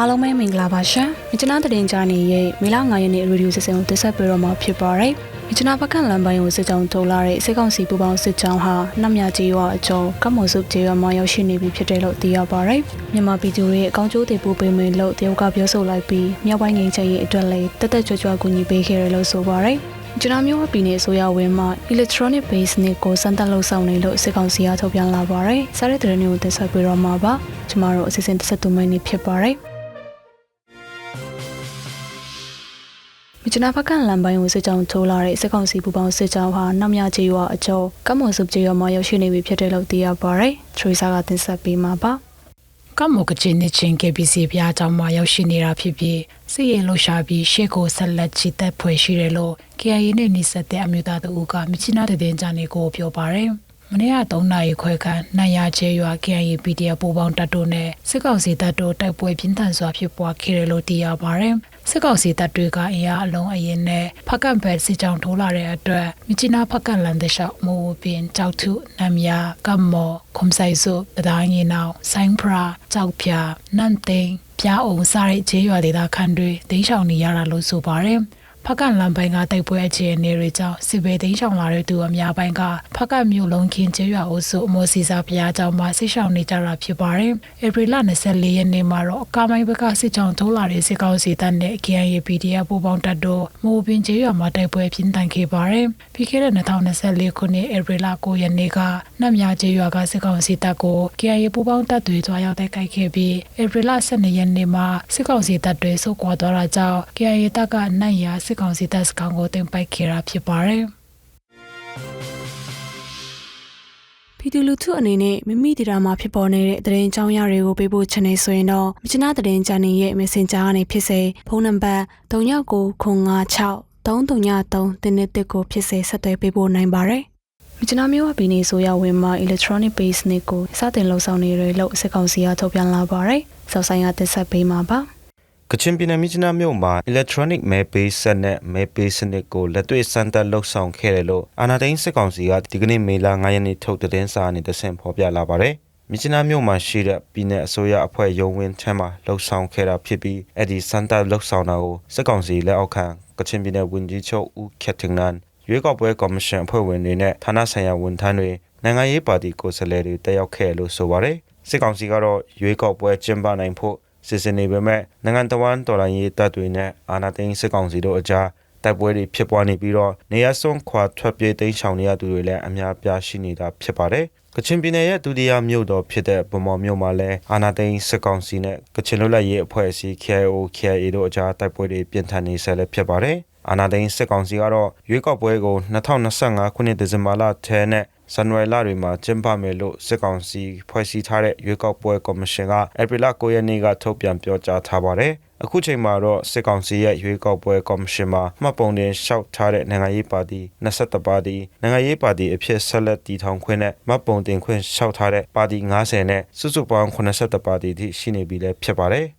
အားလုံးပဲမင်္ဂလာပါရှင်။မြချနာတရင်ကြားနေရဲ့မေလ9ရက်နေ့ရေဒီယိုစစ်စင်ကိုတင်ဆက်ပေးတော့မှာဖြစ်ပါတယ်။မြချနာဘက်ကလမ်းပိုင်းကိုစစ်ကြောင်းထုတ်လာတဲ့စစ်ကောင်စီပူပေါင်းစစ်ကြောင်းဟာနှမမြကြီးရွာအကျုံကမော်စုကျေးရွာမှာရောက်ရှိနေပြီဖြစ်တယ်လို့သိရပါတယ်။မြန်မာပြည်သူတွေရဲ့အကောင်းကျိုးတွေပို့ပေးမယ်လို့တရုတ်ကပြောဆိုလိုက်ပြီးမြောက်ပိုင်းငင်းချက်ရဲ့အတွက်လည်းတက်တက်ကြွကြွကူညီပေးခဲ့တယ်လို့ဆိုပါတယ်။ကျွန်တော်မျိုးအပီနေဆိုရဝင်းမှာ electronic base နဲ့ကိုစမ်းသပ်လုပ်ဆောင်နေလို့စစ်ကောင်စီကထုတ်ပြန်လာပါတယ်။စားတဲ့တဲ့မျိုးကိုတက်ဆက်ပြီးတော့မှာပါ။ကျမတို့အစီအစဉ်တစ်ဆက်တူမိနေဖြစ်ပါတယ်။ မြချနာဘက်ကလမ်းပိုင်းကိုစစ်ကြောင်းထိုးလာတဲ့စစ်ကောင်စီပူပေါင်းစစ်ကြောင်းဟာနောက်မြကျေးရွာအကျော်ကမော်စုကျေးရွာမှာရောက်ရှိနေပြီဖြစ်တယ်လို့သိရပါတယ်။ထရီဆာကတင်ဆက်ပေးမှာပါ။ကမ္ဘောကချင်းနှစ်ချင်း KBC ဘုရားကျောင်းမှာရောက်ရှိနေတာဖြစ်ပြီးစီရင်လှရှာပြီးရှေ့ကိုဆက်လက်ချီတက်ဖွယ်ရှိတယ်လို့ KIA နဲ့နှိစက်တဲ့အမျိုးသားတို့ကမြချနာတဲ့တင်ကြနေကိုပြောပါတယ်။မနေ့က3နာရီခွဲခန့်နိုင်ရချေရွာ KIA PDF ပူပေါင်းတပ်တို့နဲ့စစ်ကောင်စီတပ်တို့တိုက်ပွဲပြင်းထန်စွာဖြစ်ပွားခဲ့တယ်လို့သိရပါတယ်။ စစ်ကောင်စီတပ်တွေကအင်အားအလုံးအရင်နဲ့ဖက်ကန့်ဘက်စစ်ကြောင်းထိုးလာတဲ့အတွက်မြချနာဖက်ကန့်လန်တဲ့ရှောက်မိုးပင်ကြောက်ထုနမ်ယာကမ္မောခုံဆိုင်စုတတိုင်းရင်အောင်ဆိုင်းဖရာကြောက်ဖြာနန့်သိန်းပြားအောင်စားတဲ့ခြေရွာဒေသခံတွေဒိန်းချောင်နေရတာလို့ဆိုပါတယ်။ ဖကန့်လမ်းပိုင်းကတိုက်ပွဲအခြေအနေတွေကြောင့်စစ်ဘေးသိမ်းရှောင်လာတဲ့သူအများပိုင်းကဖကန့်မြို့လုံးခင်းကျေးရွာအုပ်စုအမောစီစာဘုရားကျောင်းမှာဆိတ်ရှောင်နေကြတာဖြစ်ပါတယ်။ဧပြီလ24ရက်နေ့မှာတော့ကာမိုင်းဘက်ကစစ်ကြောင်းထိုးလာတဲ့စစ်ကောင်စီတပ်နဲ့ KNY PDF ပူးပေါင်းတပ်တို့မိုးပင်ကျေးရွာမှာတိုက်ပွဲပြင်းထန်ခဲ့ပါတယ်။ပြီးခဲ့တဲ့2024ခုနှစ်ဧပြီလ9ရက်နေ့ကနတ်မြကျေးရွာကစစ်ကောင်စီတပ်ကို KNY ပူးပေါင်းတပ်တွေတွားရောက်တိုက်ခိုက်ခဲ့ပြီးဧပြီလ12ရက်နေ့မှာစစ်ကောင်စီတပ်တွေဆုတ်ခွာသွားတာကြောင့် KNY တပ်ကနတ်ရစစ်ကောင်စီတပ်စခန်းကိုတင်ပိုက်ခဲ့တာဖြစ်ပါတယ်။ပြည်သူလူထုအနေနဲ့မိမိဒေတာမှာဖြစ်ပေါ်နေတဲ့သတင်းကြောင်းရတွေကိုပေးပို့ချင်နေဆိုရင်တော့မြချနာသတင်းချန်နယ်ရဲ့ Messenger ကနေဖြစ်စေဖုန်းနံပါတ်3996 333တင်းတစ်ကိုဖြစ်စေဆက်သွယ်ပေးပို့နိုင်ပါတယ်။မြချနာမျိုးအပီနေဆိုရဝင်မှာ electronic base နဲ့ကိုစတင်လှုပ်ဆောင်နေရလို့စစ်ကောင်စီကထုတ်ပြန်လာပါတယ်။စောက်ဆိုင်ကတက်ဆက်ပေးမှာပါ။ ကချင်ပြည်နယ်မြစ်ကြီးနားမြို့မှာ electronic mail pay စက်နဲ့ mail pay စနစ်ကိုလက်တွေ့စမ်းသပ်လှုပ်ဆောင်ခဲ့တယ်လို့အာဏာသိမ်းစစ်ကောင်စီကဒီကနေ့မေလ9ရက်နေ့ထုတ်သတင်းစာနဲ့တဆင့်ဖော်ပြလာပါတယ်။မြစ်ကြီးနားမြို့မှာရှိတဲ့ပြည်내အစိုးရအဖွဲ့ရုံးဝင်းထမ်းမှာလှုပ်ဆောင်ခဲ့တာဖြစ်ပြီးအဲ့ဒီစမ်းသပ်လှုပ်ဆောင်တာကိုစစ်ကောင်စီလက်အောက်ခံကချင်ပြည်နယ်ဝန်ကြီးချုပ်ဦးခက်တင်နန်ရွေးကောက်ပွဲကော်မရှင်အဖွဲ့ဝင်တွေနဲ့ဌာနဆိုင်ရာဝန်ထမ်းတွေနိုင်ငံရေးပါတီကိုယ်စားလှယ်တွေတက်ရောက်ခဲ့လို့ဆိုပါတယ်။စစ်ကောင်စီကတော့ရွေးကောက်ပွဲကျင်းပနိုင်ဖို့ စစ်စင်နေပေမဲ့နိုင်ငံတော်ဝန်တော်လှန်ရေးတပ်တွေနဲ့အာဏာသိမ်းစစ်ကောင်စီတို့အကြားတိုက်ပွဲတွေဖြစ်ပွားနေပြီးတော့နေရာစွန်းခွာထွက်ပြေးတိမ်းရှောင်နေရသူတွေလည်းအများပြားရှိနေတာဖြစ်ပါတယ်။ကချင်ပြည်နယ်ရဲ့ဒုတိယမြို့တော်ဖြစ်တဲ့ဗမော်မြို့မှာလည်းအာနာသိန်းစစ်ကောင်စီနဲ့ကချင်လွတ်လပ်ရေးအဖွဲ့အစည်း KIO KIA တို့အကြားတိုက်ပွဲတွေပြင်းထန်နေဆဲလည်းဖြစ်ပါတယ်။အာနာသိန်းစစ်ကောင်စီကတော့ရွေးကောက်ပွဲကို2025ခုနှစ်ဒီဇင်ဘာလထဲနဲ့ ဇန်နဝါရီလတွေမှာကျင်းပမယ်လို့စစ်ကောင်စီဖွဲ့စည်းထားတဲ့ရွေးကောက်ပွဲကော်မရှင်ကဧပြီလ9ရက်နေ့ကထုတ်ပြန်ပြောကြားထားပါတယ်။အခုချိန်မှာတော့စစ်ကောင်စီရဲ့ရွေးကောက်ပွဲကော်မရှင်မှာမှတ်ပုံတင်လျှောက်ထားတဲ့နိုင်ငံရေးပါတီ22ပါတီနိုင်ငံရေးပါတီအဖြစ်ဆက်လက်တည်ထောင်ခွင့်နဲ့မှတ်ပုံတင်ခွင့်လျှောက်ထားတဲ့ပါတီ90နဲ့စုစုပေါင်း82ပါတီထိရှိနေပြီလည်းဖြစ်ပါတယ်။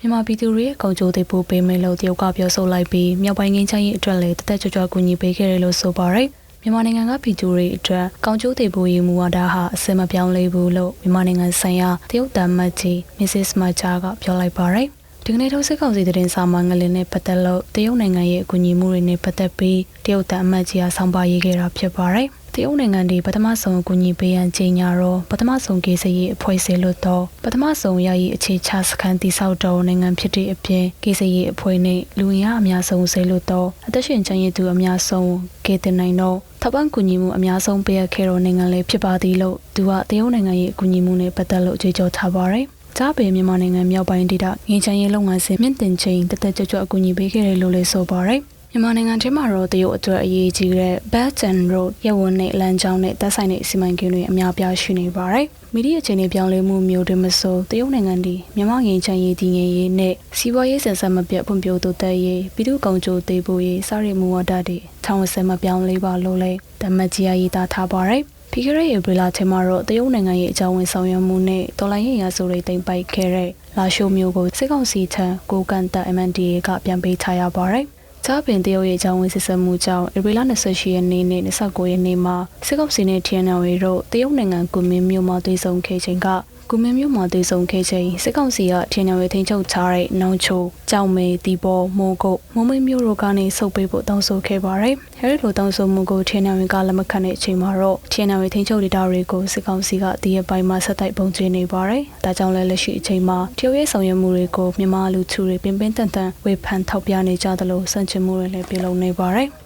မြန်မာပြည်သူတွေရဲ့ကုန်ကြိုးတွေပို့ပေးမယ်လို့တရုတ်ကပြောဆိုလိုက်ပြီးမြောက်ပိုင်းငင်းချမ်းရေးအတွက်လည်းတသက်ကြွကြွကူညီပေးခဲ့တယ်လို့ဆိုပါရယ်မြန်မာနိုင်ငံကပြည်သူတွေအတွက်ကောင်ကျိုးတွေပို့ရေးမူဝါဒဟာအစင်မပြောင်းလဲဘူးလို့မြန်မာနိုင်ငံဆိုင်ရာတရုတ်တမ်မတ်ကြီး Mrs. Macha ကပြောလိုက်ပါရယ်ဒီကနေ့ထုတ်စစ်ကောင်စီသတင်းစာမှာငလင်းနဲ့ပတ်သက်လို့တရုတ်နိုင်ငံရဲ့အကူအညီမှုတွေနဲ့ပတ်သက်ပြီးတရုတ်တမ်အမတ်ကြီးကဆောင်းပါရေးခဲ့တာဖြစ်ပါတယ်။ တရုတ်နိုင်ငံဒီပထမဆုံးအကူအညီပေးရန်ကြီးညာတော့ပထမဆုံးကေးစရေးအဖွဲ့စေလို့တော့ပထမဆုံးရည်အခြေချစခန်းတိဆောက်တော်နိုင်ငံဖြစ်တဲ့အပြင်ကေးစရေးအဖွဲ့နဲ့လူရအများဆုံးစေလို့တော့အသက်ရှင်ချမ်းရည်သူအများဆုံးကေးတင်နိုင်တော့ထပ်ပန်းကူညီမှုအများဆုံးပေးရခဲ့တော့နိုင်ငံလေးဖြစ်ပါသည်လို့သူကတရုတ်နိုင်ငံရဲ့အကူအညီမှုနဲ့ပတ်သက်လို့ကြေကြောထားပါရယ်ကြားပေမြန်မာနိုင်ငံမြောက်ပိုင်းဒေသငင်းချမ်းရေးလုပ်ငန်းစဉ်မြင့်တင်ချိန်တသက်ကြွကြွအကူအညီပေးခဲ့တယ်လို့လည်းဆိုပါရယ် မြန်မာနိုင်ငံထဲမှာတော့တရုတ်အတွက်အရေးကြီးတဲ့ Belt and Road ရဝန်းနဲ့လမ်းကြောင်းနဲ့တပ်ဆိုင်တဲ့စီမံကိန်းတွေအများပြားရှိနေပါတယ်။မီဒီယာချင်းတွေပြောင်းလဲမှုမျိုးတွေမဆိုတရုတ်နိုင်ငံဒီမြန်မာငင်းချမ်းရေးတည်ငြိမ်ရေးနဲ့စီးပွားရေးဆန်ဆက်မပြတ်ဖွံ့ဖြိုးတိုးတက်ရေးပြည်သူ့ကောင်ကြိုသေးဖို့ရေးစရည်မူဝါဒတွေထောင်ဝဆမပြောင်းလဲပါလို့လဲတမတ်ကြီးအရေးသားထားပါတယ်။ပြီးခဲ့တဲ့ဧပြီလထဲမှာတော့တရုတ်နိုင်ငံရဲ့အကြောင်းဝင်ဆောင်ရွက်မှုနဲ့တော်လိုင်းရေးရာဆိုတွေတင်ပိုက်ခဲ့တဲ့လာရှိုမျိုးကိုစစ်ကောင်စီထံကိုကန်တပ် MNDA ကပြန်ပေးထားရပါတယ်။ ချားပင်တရုတ်ရဲ့အကြောင်းဝင်စစ်ဆက်မှုကြောင့်ဧပြီလ28ရက်နေ့နဲ့29ရက်နေ့မှာစစ်ကောင်စီနဲ့ TNL တို့တရုတ်နိုင်ငံကွန်မင်းမြို့မှာတွေ့ဆုံခဲ့ချိန်က ကုမင်းမျိုးမှာတည်ဆုံခဲ့ချိန်စစ်ကောင်စီကထင်းနယ်ဝေထိန်ချုပ်ထားတဲ့နောင်ချိုကြောင်မေတီဘောမိုးကုတ်မုံမိတ်မျိုးတို့ကနေဆုတ်ပေးဖို့တောင်းဆိုခဲ့ပါတယ်။အဲဒီလိုတောင်းဆိုမှုကိုထင်းနယ်ဝေကလက်မခံတဲ့အချိန်မှာတော့ထင်းနယ်ဝေထိန်ချုပ်ဒေတာတွေကိုစစ်ကောင်စီကတည်ရပိုင်းမှာဆက်တိုက်ပုံကျင်းနေပါတယ်။ဒါကြောင့်လည်းလက်ရှိအချိန်မှာတရုတ်ရဲ့ဆောင်ရွက်မှုတွေကိုမြန်မာလူထုတွေပင်ပန်းတန်တန်ဝေဖန်ထောက်ပြနေကြသလိုစန့်ကျင်မှုတွေလည်းပြုလုပ်နေပါတယ်။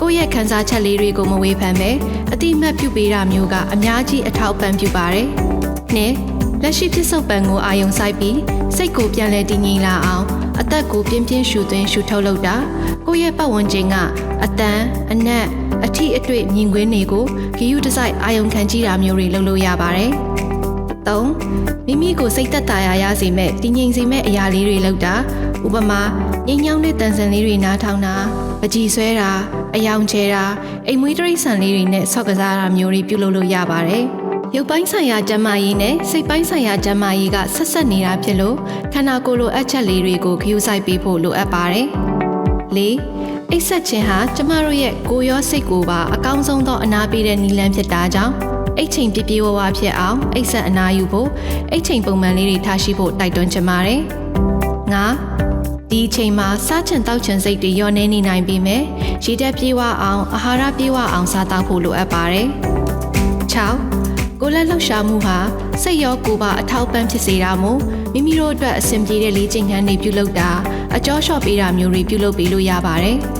ကိုယ့်ရဲ့ခံစားချက်လေးတွေကိုမဝေဖန်ပဲအတိအမှတ်ပြုပေးတာမျိုးကအများကြီးအထောက်ပံ့ပြုပါတယ်။နှစ်လက်ရှိဖြစ်စုံပံကိုအာယုံဆိုင်ပြီးစိတ်ကိုပြန်လဲတည်ငြိမ်လာအောင်အသက်ကိုပြင်းပြင်းရှူသွင်းရှူထုတ်လုပ်တာကိုယ့်ရဲ့ပတ်ဝန်းကျင်ကအတန်အနက်အထီအတွေ့မြင်ကွင်းတွေကိုဂီယူဒီဇိုင်းအာယုံခံကြည့်တာမျိုးတွေလုပ်လို့ရပါတယ်။ ၃မိမိကိုစိတ်သက်သာရာရစေမဲ့တည်ငြိမ်စေမဲ့အရာလေးတွေလုပ်တာဥပမာငြိမ်ညောင်းတဲ့တန်ဆန်လေးတွေနားထောင်တာပကြည်ဆွဲတာအယောင်ချဲတာအိမ်မွေးတရိတ်ဆန်လေးတွေနဲ့ဆော့ကစားတာမျိုးတွေပြုလုပ်လို့ရပါတယ်။ရုပ်ပိုင်းဆိုင်ရာကျန်းမာရေးနဲ့စိတ်ပိုင်းဆိုင်ရာကျန်းမာရေးကဆက်ဆက်နေတာဖြစ်လို့ခန္ဓာကိုယ်လိုအပ်ချက်လေးတွေကိုဂရုစိုက်ပေးဖို့လိုအပ်ပါတယ်။၄အိတ်ဆက်ခြင်းဟာကျမတို့ရဲ့ကိုယ်ရောစိတ်ကိုပါအကောင်းဆုံးသောအနာပေးတဲ့နည်းလမ်းဖြစ်တာကြောင့် အိတ်ချိန်ပြပြဝဝဖြစ်အောင်အိတ်ဆက်အနာယူဖို့အိတ်ချိန်ပုံမှန်လေးတွေထားရှိဖို့တိုက်တွန်းချင်ပါတယ်။၅ဒီအချိန်မှာစားချင်တောက်ချင်စိတ်တွေညှော်နေနေနိုင်ပြီမယ်။ရေတက်ပြေးဝအောင်အာဟာရပြေးဝအောင်စားတောက်ဖို့လိုအပ်ပါတယ်။6ကိုယ်လက်လှုပ်ရှားမှုဟာစိတ်ရောကိုယ်ပါအထောက်ပံ့ဖြစ်စေတာမို့မိမိတို့အတွက်အဆင်ပြေတဲ့လေ့ကျင့်ခန်းတွေပြုလုပ်တာအကျော်လျှော့ပေးတာမျိုးတွေပြုလုပ်ပေးလို့ရပါတယ်။